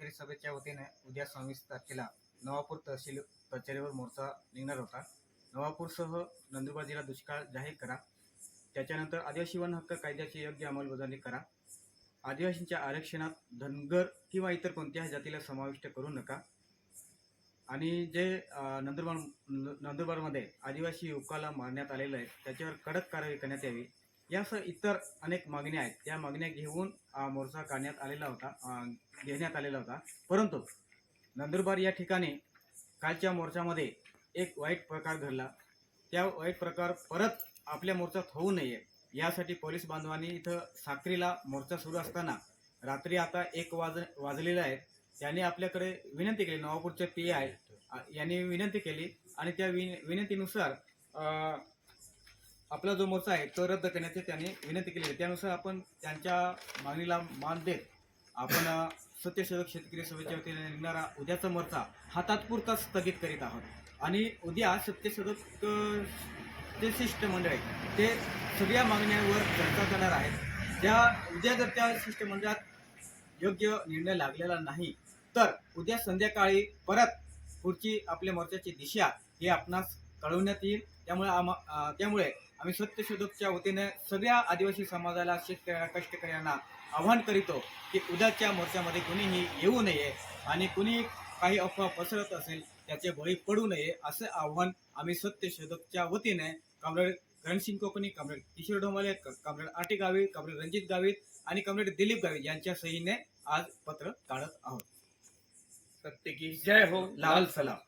शेतकरी सभेच्या वतीने उद्या सव्वीस तारखेला नवापूर तहसील कचेरीवर मोर्चा निघणार होता. नवापूरसह नंदुरबार जिल्हा दुष्काळ जाहीर करा. त्याच्यानंतर आदिवासी वन हक्क कायद्याची योग्य अंमलबजावणी करा. आदिवासींच्या आरक्षणात धनगर किंवा इतर कोणत्याही जातीला समाविष्ट करू नका. आणि जे नंदुरबार नंदुरबारमध्ये आदिवासी युवकाला मारण्यात आलेलं आहे त्याच्यावर कडक कारवाई करण्यात यावी. यासह इतर अनेक मागण्या आहेत. त्या मागण्या घेऊन मोर्चा काढण्यात आलेला होता. घेण्यात आलेला होता. परंतु नंदुरबार या ठिकाणी कालच्या मोर्चामध्ये एक वाईट प्रकार घडला. त्या वाईट प्रकार परत आपल्या मोर्चात होऊ नये यासाठी पोलीस बांधवांनी इथं साक्रीला मोर्चा सुरू असताना रात्री आता एक वाज वाजलेला आहे. त्यांनी आपल्याकडे विनंती केली. नवापूरचे पी आय यांनी विनंती केली आणि त्या विन विनंतीनुसार आपला जो मोर्चा आहे तो रद्द करण्याची त्यांनी विनंती केली आहे. त्यानुसार आपण त्यांच्या मागणीला मान देत आपण सत्यशोधक शेतकरी सभेच्या वतीने निघणारा उद्याचा मोर्चा हा तात्पुरता स्थगित करीत आहोत आणि उद्या सत्यशोधक जे शिष्टमंडळ आहे ते सगळ्या मागण्यांवर चर्चा करणार आहेत त्या उद्या जर त्या शिष्टमंडळात योग्य निर्णय लागलेला नाही तर उद्या संध्याकाळी परत पुढची आपल्या मोर्चाची दिशा ही आपणास कळवण्यात येईल. त्यामुळे आम त्यामुळे आम्ही सत्यशोधकच्या वतीने सगळ्या आदिवासी समाजाला शेतकऱ्यांना कष्टकऱ्यांना आव्हान करीतो की उद्याच्या मोर्चामध्ये कुणीही येऊ नये आणि कुणी काही अफवा पसरत असेल त्याचे बळी पडू नये असं आव्हान आम्ही सत्यशोधकच्या वतीने comrade Ransing Kokani comrade Kishor Dombale comrade Aate गावी कॉम्रेड रणजित गावित आणि कॉम्रेड दिलीप गावित यांच्या सहीने आज पत्र काढत आहोत. प्रत्येकी जय हो लाल सलाम.